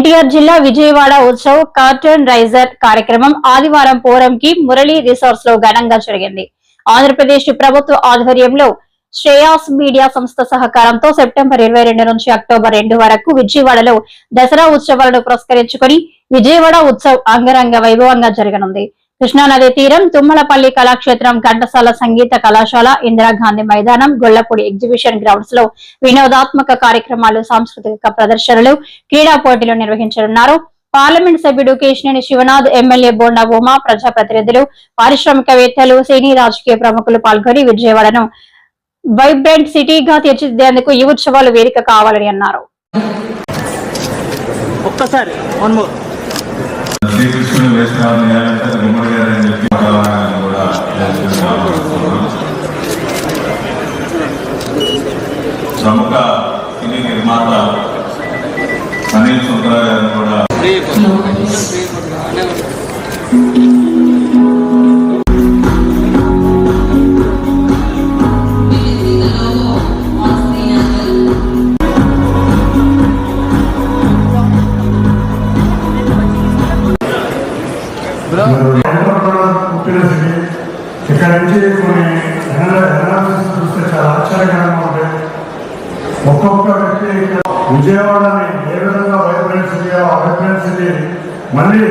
ఎన్టీఆర్ జిల్లా Vijayawada Utsav cartoon raiser కార్యక్రమం ఆదివారం పోరంకి మురళి రిసార్ట్స్లో ఘనంగా జరిగింది. ఆంధ్రప్రదేశ్ ప్రభుత్వ ఆధ్వర్యంలో శ్రేయాస్ మీడియా సంస్థ సహకారంతో సెప్టెంబర్ ఇరవై రెండు నుంచి అక్టోబర్ రెండు వరకు విజయవాడలో దసరా ఉత్సవాలను పురస్కరించుకుని విజయవాడ ఉత్సవ్ అంగరంగ వైభవంగా జరగనుంది. కృష్ణానది తీరం తుమ్మలపల్లి కళాక్షేత్రం ఘంటసాల సంగీత కళాశాల ఇందిరాగాంధీ మైదానం గొల్లపూడి ఎగ్జిబిషన్ గ్రౌండ్స్లో వినోదాత్మక కార్యక్రమాలు సాంస్కృతిక ప్రదర్శనలు క్రీడా పోటీలు నిర్వహించనున్నారు. పార్లమెంట్ సభ్యుడు కేశినేని శివనాథ్ ఎమ్మెల్యే బోండా ఉమా ప్రజాప్రతినిధులు పారిశ్రామికవేత్తలు సినీ రాజకీయ ప్రముఖులు పాల్గొని విజయవాడను వైబ్రెంట్ సిటీగా తీర్చిదిద్దేందుకు ఈ ఉత్సవాలు వేదిక కావాలని అన్నారు. ఒక్కసారి వన్ మోర్ శ్రీకృష్ణుడు వేసినారు గుమ్మడి గారు అని చెప్పి ఉంటే ఒక్కొక్క వ్యక్తి విజయవాడని ఏ విధంగా వైబ్రెన్స్ సిటీ ఆ వైబ్రెంట్ మళ్ళీ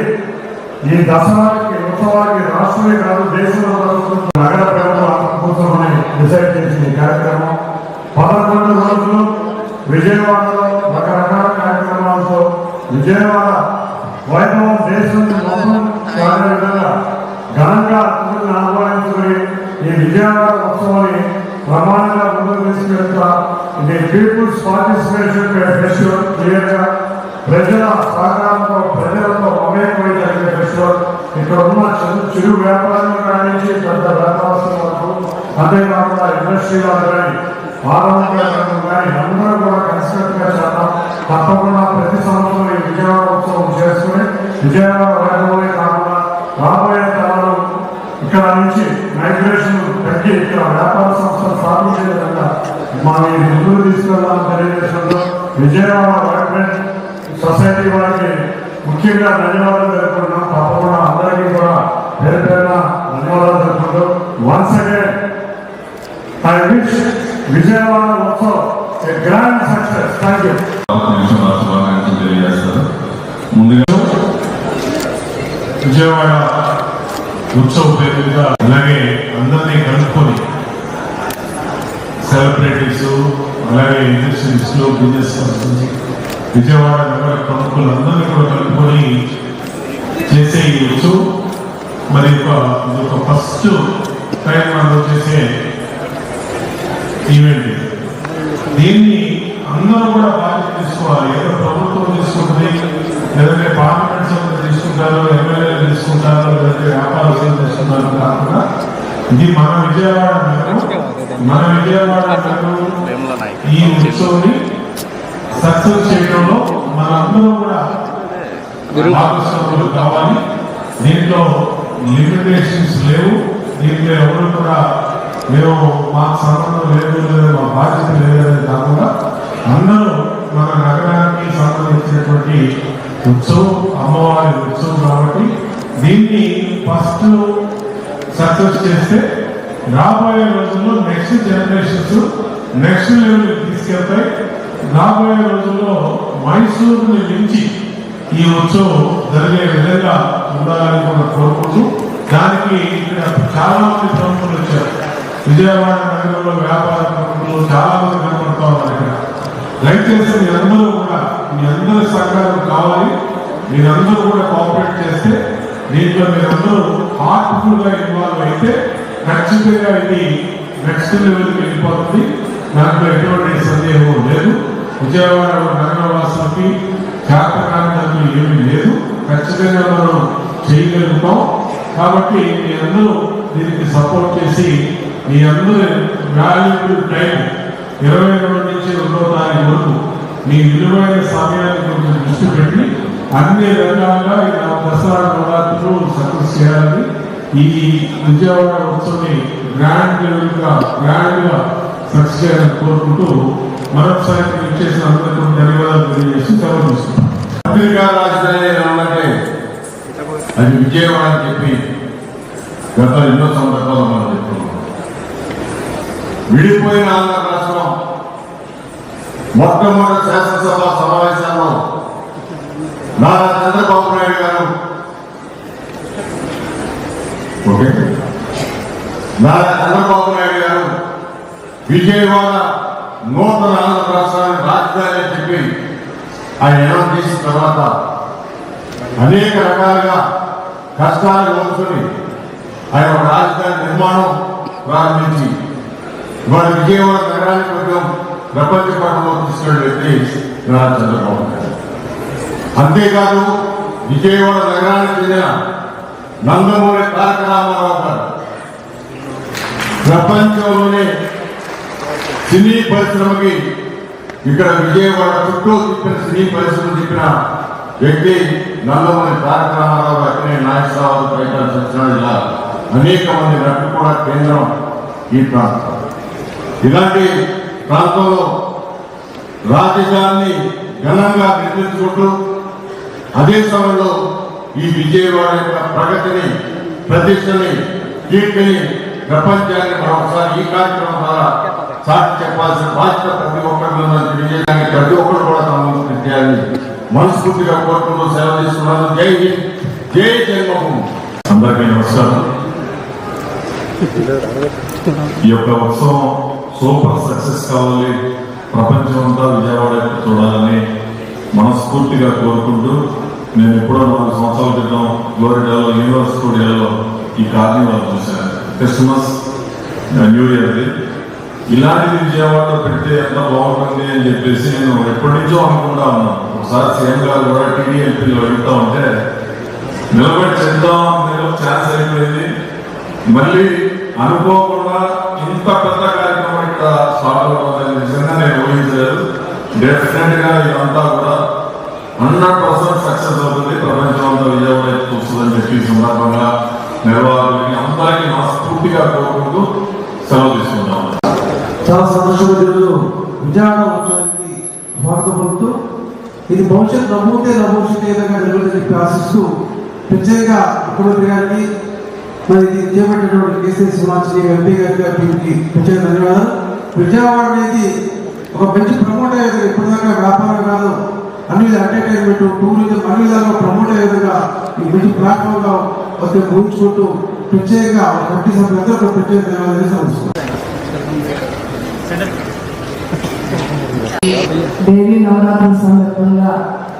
ఈ దసరాకి ఉత్సవానికి రాష్ట్రమే కాదు దేశంలో జరుగుతున్న నగర ప్రభుత్వం కోసమని డిసైడ్ చేసిన కార్యక్రమం. పదకొండు రోజులు విజయవాడలో రకరకాల కార్యక్రమాలతో విజయవాడ వైభవం దేశం మొత్తం విధంగా ఘనంగా అందరిని ఆహ్వానించుకుని ఈ విజయవాడ ఉత్సవాన్ని ప్రమాణంగా ముందుకు తీసుకెళ్తా. ఇది పీపుల్స్ పార్టిసిపేషన్ ఫెస్టివల్ క్లియర్గా ప్రజల సహకారంతో ప్రజలతో మమేకమై జరిగే ఫెస్టివల్ ఇక్కడ ఉన్న చిన్న చిరు వ్యాపారులు కానించి పెద్ద వ్యాపారస్తుల వరకు అంతేకాకుండా ఇండస్ట్రీ వాళ్ళు కానీ ఆరోగ్య రంగం కానీ అందరూ కూడా కలిసికట్టుగా చేద్దాం. తప్పకుండా ప్రతి సంవత్సరం ఈ విజయవాడ ఉత్సవం చేసుకుని విజయవాడ వైభవమే కాకుండా రాబోయే తరాలు ఇక్కడ నుంచి మైగ్రేషన్ తగ్గి ఇక్కడ వ్యాపార సంస్థలు స్థాపించే విధంగా మా ఈ ముందుకు తీసుకెళ్ళాలని తెలియజేసినప్పుడు విజయవాడ వైబ్రెంట్ సొసైటీ వారికి ముఖ్యంగా ధన్యవాదాలు తెలుపుకుంటున్నాం తప్పకుండా అందరికీ కూడా పేరు పేరున ధన్యవాదాలు తెలుపుకుంటూ once again I wish Vijayawada Utsav a grand success thank you ముందుగా విజయవాడ ఉత్సవ పేరుగా అలాగే అందరినీ కలుపుకొని సెలబ్రిటీస్ అలాగే ఇండస్ట్రీస్లో బిజినెస్ పర్సన్స్ విజయవాడ నగర ప్రముఖులందరినీ కూడా కలుపుకొని చేసే ఈ ఉత్సవం. మరి ఒక ఫస్ట్ టైం మనం చేసే ఈవెంట్ దీన్ని అందరూ కూడా బాధ్యత తీసుకోవాలి. ఏదో ప్రభుత్వం తీసుకుంటుంది లేదంటే పార్లమెంట్ సభ్యులు తీసుకుంటారు ఎమ్మెల్యేలు తీసుకుంటారు లేదంటే తీసుకుంటారు కాకుండా ఇది మన విజయవాడ మన విజయవాడ ఈ ఉత్సవాన్ని సక్సెస్ చేయడంలో మనందరం కూడా భాగస్వాములు కావాలి. దీంట్లో లిమిటేషన్స్ లేవు. దీంట్లో ఎవరు కూడా మేము మాకు సంబంధం లేదు లేదా మా బాధ్యత లేదనేది కాకుండా అందరూ మన నగరానికి సంబంధించినటువంటి ఉత్సవం అమ్మవారి ఉత్సవం కాబట్టి దీన్ని ఫస్ట్ సక్సెస్ చేస్తే రాబోయే రోజుల్లో నెక్స్ట్ జనరేషన్స్ నెక్స్ట్ లెవెల్ తీసుకెళ్తాయి. రాబోయే రోజుల్లో మైసూరుని మించి ఈ ఉత్సవం జరిగే విధంగా ఉండాలని కూడా కోరుకుంటూ దానికి ఇక్కడ చాలా మంది ప్రముఖులు వచ్చారు. విజయవాడ నగరంలో వ్యాపార ప్రముఖులు చాలా మంది కనపడతా ఉన్నారు ఇక్కడ. దయచేసి మీరందరూ కూడా మీ అందరి సహకారం కావాలి. మీరందరూ కూడా కోఆపరేట్ చేస్తే దీంట్లో మీరందరూ హార్ట్ఫుల్గా ఇన్వాల్వ్ అయితే ఖచ్చితంగా ఇది నెక్స్ట్ లెవెల్కి వెళ్ళిపోతుంది. దాంట్లో ఎటువంటి సందేహం లేదు. విజయవాడ నగరవాసులకి చేతకారణాలు ఏమీ లేదు. ఖచ్చితంగా మనం చేయగలుగుతాం. కాబట్టి మీ అందరూ దీనికి సపోర్ట్ చేసి మీ అందరూ వాల్యూబుల్ టైం ఇరవై రెండు నుంచి రెండో తారీఖు వరకు మీ విలువైన సమయాన్ని కొంచెం దృష్టి పెట్టి అన్ని రకాలుగా ఈ దసరా నవరాత్రులు సక్సెస్ చేయాలని ఈ విజయవాడ ఉత్సవాన్ని గ్రాండ్ లెవెల్గా గ్రాండ్గా సక్సెస్ చేయాలని కోరుకుంటూ మరొకసారి ఇచ్చేసిన అందరికీ ధన్యవాదాలు తెలియజేసి సెలవు తీసుకుంటాం పత్రికా రాజధాని ఏమన్నంటే అది విజయవాడ అని చెప్పి గత ఎన్నో సందర్భాలు మనం చెప్తున్నాం. విడిపోయిన ఆంధ్ర రాష్ట్రం మొట్టమొదటి శాసనసభ సమావేశం నారా చంద్రబాబు నాయుడు గారు ఓకే నారా చంద్రబాబు నాయుడు గారు విజయవాడ నూతన ఆంధ్ర రాష్ట్రానికి రాజధాని చెప్పి ఆయన ఎలా తీసిన తర్వాత అనేక రకాలుగా కష్టాలు వంచుకొని ఆయన ఒక రాజధాని నిర్మాణం ప్రారంభించి ఇవాళ విజయవాడ నగరానికి కొంచెం ప్రపంచ పటంలో తీసుకున్న వ్యక్తి నారా చంద్రబాబు నాయుడు. అంతేకాదు విజయవాడ నగరానికి చెందిన నందమూరి తారక రామారావు గారు. ప్రపంచంలోనే సినీ పరిశ్రమకి ఇక్కడ విజయవాడ చుట్టూ తిప్పిన సినీ పరిశ్రమ తిప్పిన వ్యక్తి నందమూరి తారక రామారావు అక్కడే నాగేశ్వరరావు ప్రయత్నాలు సత్యనారాయణ జిల్లా. అనేక మంది నటులు కూడా కేంద్రం ఈ ప్రాంతం ఇలాంటి ప్రాంతంలో రాజధానిని ఘనంగా నిర్మించుకుంటూ అదే సమయంలో ఈ విజయవాడ యొక్క ప్రగతిని ప్రతిష్టని కీర్తిని ప్రపంచాన్ని మరొకసారి ఈ కార్యక్రమం ద్వారా సాటి చెప్పాల్సిన బాధ్యత ప్రతి ఒక్కరిలో తెలియజేయడానికి ప్రతి ఒక్కరు కూడా తమ వంతు చేయాలని మనస్ఫూర్తిగా కోరుకుంటూ సేవ తీసుకున్నాను. జై హింద్. జై జన్మభూమి అందరికీ నమస్కారం. ఈ యొక్క ఉత్సవం సూపర్ సక్సెస్ కావాలి. ప్రపంచం అంతా విజయవాడ చూడాలని మనస్ఫూర్తిగా కోరుకుంటూ నేను ఎప్పుడో నాలుగు సంవత్సరాల క్రితం ఫ్లోరిడాలో యూనివర్స్ స్టూడియోలో ఈ కార్నివాల్ చూశాను. క్రిస్మస్ న్యూ ఇయర్ది ఇలాంటి విజయవాడ పెడితే ఎంత బాగుంటుంది అని చెప్పేసి నేను ఎప్పటి నుంచో అనుకుంటా ఉన్నాను. ఒకసారి సీఎం గారు కూడా టీడీఎల్పీలో వెళ్తా ఉంటే నిలబడి చేద్దాం ఛాన్స్ అయిపోయింది. మళ్ళీ అనుకోకుండా ఇంత పెద్ద కార్యక్రమం ఇక్కడ స్టార్ట్ అవుతుందని నిజంగా నేను ఊహించలేదు. డెఫినెట్గా ఇదంతా కూడా హండ్రెడ్ పర్సెంట్ సక్సెస్ అవుతుంది. ప్రపంచం అంతా విజయవాడ చూస్తుందని చెప్పి సందర్భంగా నిర్వాహకులకి అందరికీ మనస్ఫూర్తిగా కోరుకుంటూ సెలవు తీసుకుంటాం చాలా సంతోషంగా ఈరోజు విజయవాడ ఉత్సవానికి స్వాగతం పలుకుతూ ఇది భవిష్యత్ నమ్ముతే నమోషితే విధంగా నిలబడి చెప్పి ఆశిస్తూ ప్రత్యేకంగా ముఖ్యమంత్రి గారికి మరి ఇది చేపట్టినటువంటి కేసీఆర్ శ్రీనివాసరావు ఎంపీ గారికి టీంకి ప్రత్యేక ధన్యవాదాలు. విజయవాడ అనేది ఒక మంచి ప్రమోట్ అయ్యే ఇప్పటిదాకా వ్యాపారం కాదు. అన్ని ఎంటర్టైన్మెంట్ టూరిజం అన్ని విధాలుగా ప్రమోట్ అయ్యే విధంగా ఈ మంచి ప్లాట్ఫామ్గా వస్తే ఊహించుకుంటూ ప్రత్యేకంగా కమిటీ సభ్యులందరూ ప్రత్యేక ధన్యవాదాలు సమస్య దేవి నవరాత్రి సందర్భంగా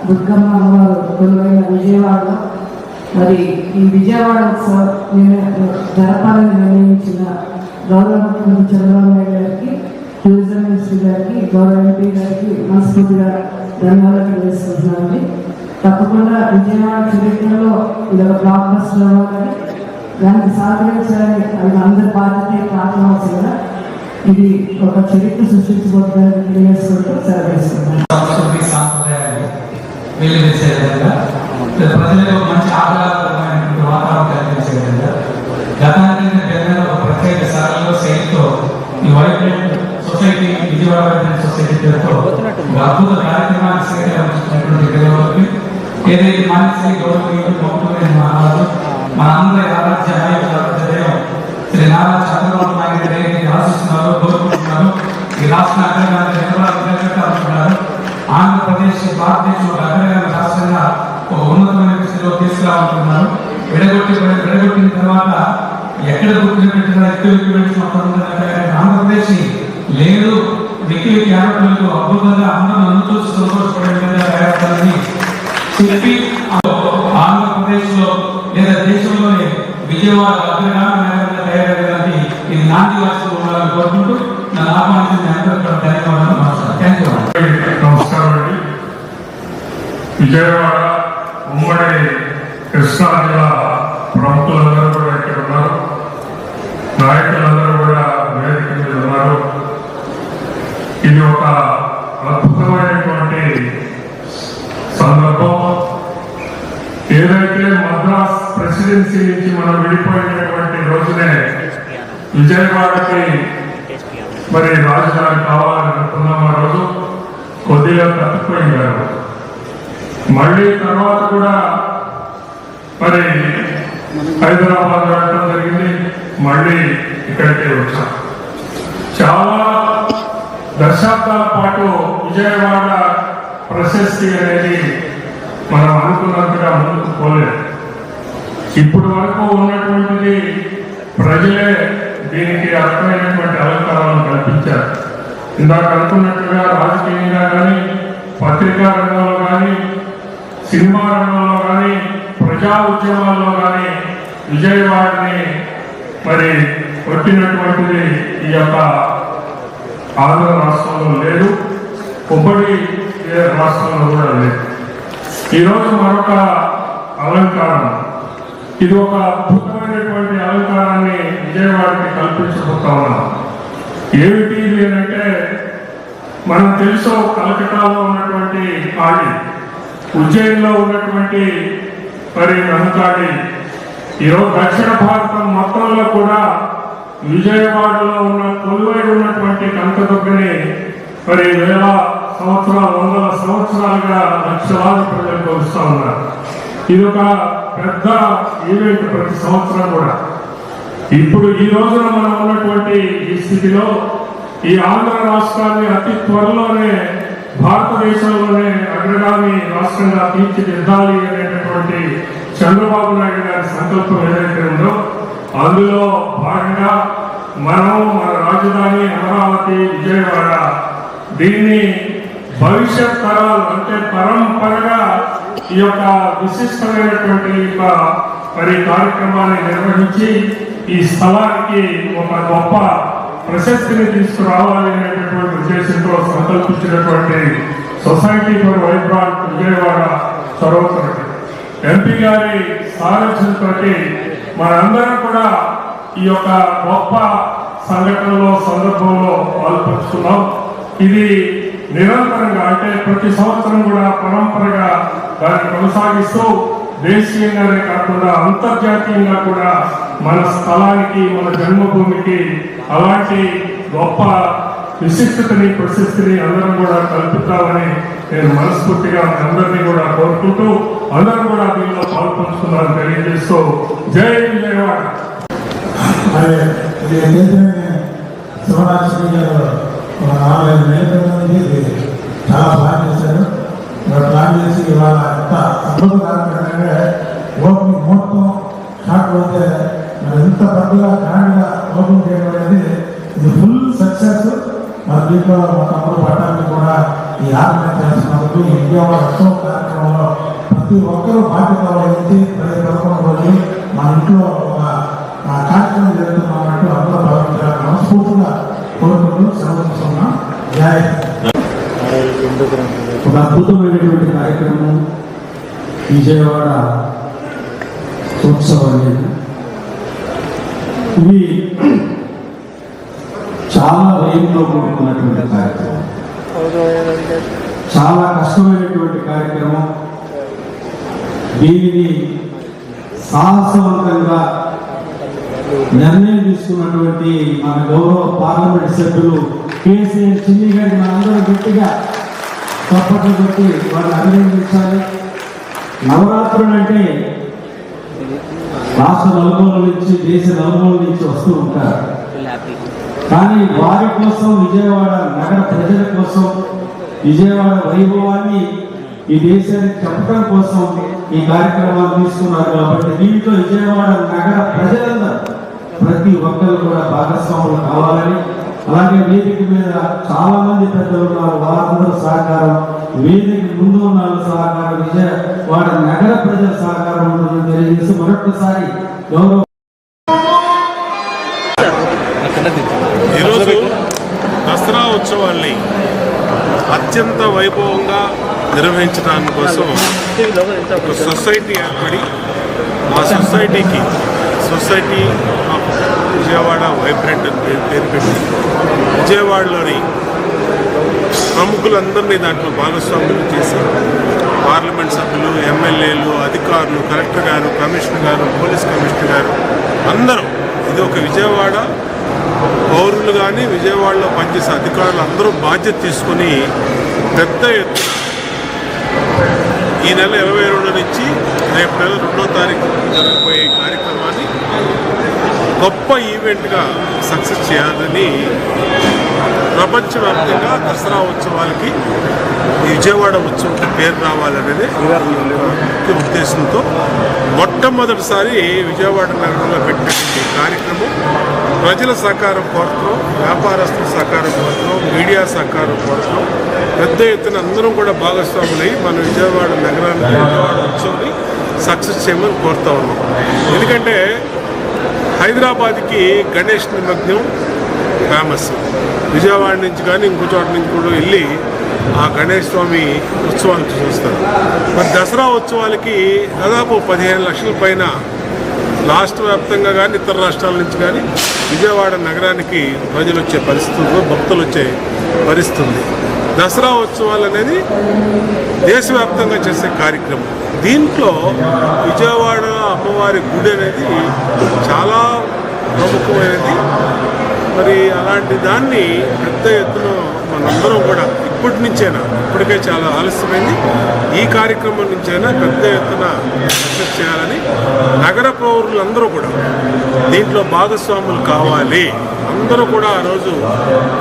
దుర్గమ్మ అమ్మవారు కొలువైన విజయవాడలో మరి ఈ విజయవాడ జరపాలని నిర్ణయించిన గౌరవ ముఖ్యమంత్రి చంద్రబాబు నాయుడు గారికి టూరిజం మినిస్ట్రీ గారికి గౌరవ ఎంపీ గారికి మనస్ఫూర్తిగా ధన్యవాదాలు తెలియజేస్తున్నానండి. తప్పకుండా విజయవాడ చరిత్రలో ఇది ఒక బ్లాక్ బస్టర్ అవ్వాలని దానికి సహకరించాలని అది అందరి బాధ్యత ప్రార్థన ఇది ఒక చరిత్ర సృష్టించబోతుందని తెలియజేసుకుంటూ సెలవిస్తున్నాను సాంప్రదాయాలు ప్రజలకు మంచి ఆహ్లాదకరమైనటువంటి వాతావరణం కల్పించే విధంగా గతానికి పెద్దగా ఒక ప్రత్యేక సరళలో శైలితో ఈ వైబ్రెంట్ వైబ్రెంట్ సొసైటీ పేరుతో అద్భుత కార్యక్రమాన్ని స్వీకరించినటువంటి పిల్లలకి ఏదైతే మానసిక గౌరవ మొక్కుమైన మహారాజు మన అందరి ఆరాధ్య దైవం శ్రీ నారా చంద్రబాబు నాయుడు గారు ఏదైతే ఆశిస్తున్నారో కోరుకుంటున్నారు ఈ రాష్ట్ర అగ్రగామి నిలబడాలనుకుంటున్నారు ఆంధ్రప్రదేశ్ భారతదేశంలో ఒక అగ్రగామి రాష్ట్రంగా ఒక ఉన్నతమైన స్థితిలో తీసుకురావాలనుకుంటున్నారు. విడగొట్టి విడగొట్టిన తర్వాత ఎక్కడ ఎక్కువ ఎక్కువ మొత్తం ఆంధ్రప్రదేశ్ వెక్కి వెక్కి అద్భుతంగా అందరూ నన్ను చూసి సంతోషపడే విధంగా తయారవుతారని చెప్పి ఆంధ్రప్రదేశ్లో లేదా దేశంలోనే విజయవాడ అగ్రగామ నగరంగా తయారయ్యేదానికి ఇది నాంది వాసులు ఉండాలని కోరుకుంటూ నన్ను ఆహ్వానించిన అందరికీ ధన్యవాదాలు నమస్కారం. థ్యాంక్ యూ నమస్కారం అండి. విజయవాడ ఉమ్మడి కృష్ణా జిల్లా ప్రముఖులందరూ కూడా ఇక్కడ ఉన్నారు. నాయకులందరూ కూడా వేదిక మీద ఉన్నారు ఇది ఒక అద్భుతమైనటువంటి సందర్భం ఏదైతే ప్రెసిడెన్సీ నుంచి మనం విడిపోయినటువంటి రోజునే విజయవాడకి మరి రాజధాని కావాలనుకున్నాం ఆ రోజు కొద్దిగా తప్పిపోయింది మళ్ళీ తర్వాత కూడా మరి హైదరాబాద్ వెళ్ళడం జరిగింది మళ్ళీ ఇక్కడికే వచ్చాం. చాలా దశాబ్దాల పాటు విజయవాడ ప్రశస్తి అనేది మనం అనుకున్నంతగా ముందుకు పోలేదు. ఇప్పుడు వరకు ఉన్నటువంటిది ప్రజలే దీనికి అర్థమైనటువంటి అలంకారాలను కల్పించారు. ఇందాక అనుకున్నట్టుగా రాజకీయంగా కానీ పత్రికా రంగంలో కానీ సినిమా రంగంలో కానీ ప్రజా ఉద్యమాల్లో కానీ విజయవాడని మరి కొట్టినటువంటిది ఈ యొక్క ఆంధ్ర రాష్ట్రంలో లేదు. ఉమ్మడి రాష్ట్రంలో కూడా లేదు. ఈరోజు మరొక అలంకారం. ఇది ఒక అద్భుతమైనటువంటి అలంకారాన్ని విజయవాడకి కల్పించబోతా ఉన్నాం. ఏమిటి ఇది అంటే మనం తెలుసు కలకటాలో ఉన్నటువంటి కాళి ఉజ్జయిన్లో ఉన్నటువంటి మరి రంకాళి ఈరోజు దక్షిణ భారతం మొత్తంలో కూడా విజయవాడలో ఉన్న కొలువై ఉన్నటువంటి కనకదుర్గని మరి వేల సంవత్సరాలు వందల సంవత్సరాలుగా లక్షలాది ప్రజలు కొలుస్తూ ఉన్నారు. ఇది ఒక పెద్ద ఈవెంట్ ప్రతి సంవత్సరం కూడా. ఇప్పుడు ఈ రోజున మనం ఉన్నటువంటి ఈ స్థితిలో ఈ ఆంధ్ర రాష్ట్రాన్ని అతి త్వరలోనే భారతదేశంలోనే అగ్రగామి రాష్ట్రంగా తీర్చిదిద్దాలి అనేటటువంటి చంద్రబాబు నాయుడు గారి సంకల్పం ఏదైతే ఉందో అందులో భాగంగా మనం మన రాజధాని అమరావతి విజయవాడ దీన్ని భవిష్యత్ తరాలు అంటే పరంపరగా ఈ యొక్క విశిష్టమైనటువంటి యొక్క మరి కార్యక్రమాన్ని నిర్వహించి ఈ స్థలానికి ఒక గొప్ప ప్రశస్తిని తీసుకురావాలి అనేటటువంటి ఉద్దేశంతో సంకల్పించినటువంటి సొసైటీ ఫర్ వైబ్రాంట్ విజయవాడ చొరవతోటి ఎంపీ గారి సారథ్యంతో మనందరం కూడా ఈ యొక్క గొప్ప సంఘటనలో సందర్భంలో పాల్పంచుకున్నాం ఇది నిరంతరంగా అంటే ప్రతి సంవత్సరం కూడా పరంపరగా దాన్ని కొనసాగిస్తూ దేశీయంగానే కాకుండా అంతర్జాతీయంగా కూడా మన స్థలానికి మన జన్మభూమికి అలాంటి గొప్ప విశిష్టతని ప్రశస్తిని అందరం కూడా కల్పిస్తామని నేను మనస్ఫూర్తిగా అందరినీ కూడా కోరుకుంటూ అందరం కూడా దీనిలో పాల్పంచుకున్నారని తెలియజేస్తూ జై విజయవాడ. మరి ఇది గారు ఒక నాలుగైదు నెలల చాలా బాగా చేశారు. మరి ప్లాన్ చేసి ఇవాళ ఎంత అద్భుత కార్యక్రమంగా ఓపెనింగ్ మొత్తం షాక్ పోతే మరి ఎంత పెద్దగా గ్రాండ్గా ఓపెన్ చేయడం అనేది ఇది ఫుల్ సక్సెస్ మరి దీంట్లో మా తమ్ముడు పట్టాన్ని కూడా ఈ ఆర్మీ చేస్తున్నందుకు ఈ విజయవాడ ఉత్సవ కార్యక్రమంలో ప్రతి ఒక్కరూ బాధ్యత వహించి ప్రతి పదకొండు రోజులు మా ఇంట్లో ఒక కార్యక్రమం జరుగుతున్నామంటూ అందరూ భావించాలని మనస్ఫూర్తిగా కోరుకుంటూ సెలవు సెలవుస్తున్నాం జై ఒక అద్భుతమైనటువంటి కార్యక్రమం విజయవాడ ఉత్సవం ఇవి చాలా వ్యయంతో కూడుకున్నటువంటి కార్యక్రమం. చాలా కష్టమైనటువంటి కార్యక్రమం. దీనిని సాహసవంతంగా నిర్ణయం తీసుకున్నటువంటి మన గౌరవ పార్లమెంట్ సభ్యులు కేసీఆర్ చిన్ని గారి మనందరం గట్టిగా చప్పట్లు కొట్టి వారిని అభినందించాలి నవరాత్రులు అంటే రాష్ట్ర నలుమూల నుంచి దేశ నలుమూల నుంచి వస్తూ ఉంటారు. కానీ వారి కోసం విజయవాడ నగర ప్రజల కోసం విజయవాడ వైభవాన్ని ఈ దేశానికి చెప్పడం కోసం ఈ కార్యక్రమాలు తీసుకున్నారు కాబట్టి దీంట్లో విజయవాడ నగర ప్రజలందరూ ప్రతి ఒక్కరు కూడా భాగస్వాములు కావాలని అలాగే వేదిక మీద చాలా మంది పెద్దలు ఉన్నారు. వారందరూ సహకారం వేదిక ముందు ఉన్న సహకారం విజయ విజయవాడ నగర ప్రజల సహకారం ఉంటుందని తెలియజేసి మరొకసారి గౌరవ ఈరోజు దసరా ఉత్సవాల్ని అత్యంత వైభవంగా నిర్వహించడానికి కోసం ఒక సొసైటీ ఏర్పడి ఆ సొసైటీకి సొసైటీ ఆఫ్ విజయవాడ వైబ్రెంట్ అని పేరు పేరు పెట్టి విజయవాడలోని ప్రముఖులందరినీ దాంట్లో భాగస్వాములు చేసి పార్లమెంట్ సభ్యులు ఎమ్మెల్యేలు అధికారులు కలెక్టర్ గారు కమిషనర్ గారు పోలీస్ కమిషనర్ గారు అందరూ ఇది ఒక విజయవాడ పౌరులు కానీ విజయవాడలో పనిచేసే అధికారులు అందరూ బాధ్యత తీసుకొని పెద్ద ఎత్తున ఈ నెల ఇరవై రెండు నుంచి రేపు నెల రెండో తారీఖు జరగబోయే గొప్ప ఈవెంట్గా సక్సెస్ చేయాలని ప్రపంచవ్యాప్తంగా దసరా ఉత్సవాలకి ఈ విజయవాడ ఉత్సవం పేరు రావాలనేది ముఖ్య ఉద్దేశంతో మొట్టమొదటిసారి విజయవాడ నగరంలో పెట్టినటువంటి కార్యక్రమం ప్రజల సహకారం కోరుతున్నాం వ్యాపారస్తుల సహకారం కోరుతున్నాం మీడియా సహకారం కోరుతున్నాం పెద్ద ఎత్తున అందరం కూడా భాగస్వాములై మన విజయవాడ నగరాన్ని విజయవాడ ఉత్సవాన్ని సక్సెస్ చేయమని కోరుతా ఉన్నాం. హైదరాబాద్కి గణేష్ నిమగ్నం ఫేమస్. విజయవాడ నుంచి కానీ ఇంకో చోట నుంచి కూడా వెళ్ళి ఆ గణేష్ స్వామి ఉత్సవాలు చూస్తారు. మరి దసరా ఉత్సవాలకి దాదాపు పదిహేను లక్షల పైన రాష్ట్ర వ్యాప్తంగా కానీ ఇతర రాష్ట్రాల నుంచి కానీ విజయవాడ నగరానికి ప్రజలు వచ్చే పరిస్థితుల్లో భక్తులు వచ్చే పరిస్థితుంది. దసరా ఉత్సవాలు అనేది దేశవ్యాప్తంగా చేసే కార్యక్రమం. దీంట్లో విజయవాడ అమ్మవారి గుడి అనేది చాలా ప్రముఖమైనది. మరి అలాంటి దాన్ని పెద్ద ఎత్తున మనందరం కూడా ఇప్పటి నుంచైనా ఇప్పటికే చాలా ఆలస్యమైంది. ఈ కార్యక్రమం నుంచైనా పెద్ద ఎత్తున సక్సెస్ చేయాలని నగర పౌరులందరూ కూడా దీంట్లో భాగస్వాములు కావాలి. అందరూ కూడా ఆ రోజు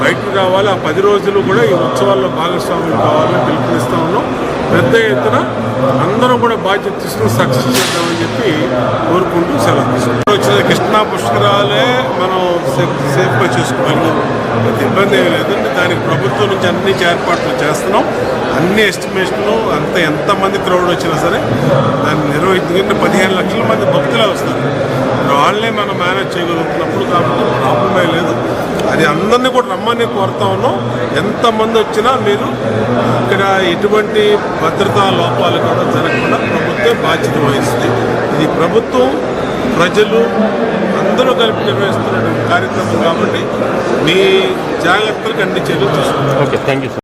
బయటకు రావాలి. ఆ పది రోజులు కూడా ఈ ఉత్సవాల్లో భాగస్వాములు కావాలని పిలుపునిస్తూ ఉన్నాం. పెద్ద ఎత్తున అందరం కూడా బాధ్యత తీసుకుని సక్సెస్ చేద్దామని చెప్పి కోరుకుంటూ సెలవు తీసుకుంటాం వచ్చిన కృష్ణా పుష్కరాలే మనం సేఫ్ సేఫ్గా చేసుకోగలిగాం పెద్ద ఇబ్బంది ఏమి లేదంటే దానికి ప్రభుత్వం నుంచి అన్ని ఏర్పాట్లు చేస్తున్నాం. అన్ని ఎస్టిమేషన్లు అంత ఎంతమంది క్రౌడ్ వచ్చినా సరే దాన్ని నిర్వహించుకుంటే పదిహేను లక్షల మంది భక్తులే వస్తారు. వాళ్ళే మనం మేనేజ్ చేయగలుగుతున్నప్పుడు కాబట్టి ప్రాబ్లమే లేదు. అది అందరినీ కూడా రమ్మని కోరుతా ఉన్నాం. ఎంతమంది వచ్చినా మీరు ఇక్కడ ఎటువంటి భద్రతా లోపాలు కూడా జరగకుండా ప్రభుత్వం బాధ్యత వహిస్తుంది. ఇది ప్రభుత్వం ప్రజలు అందరూ కలిపి నిర్వహిస్తున్న కార్యక్రమం కాబట్టి మీ జాగ్రత్తలకు అన్ని చర్యలు ఓకే థ్యాంక్ యూ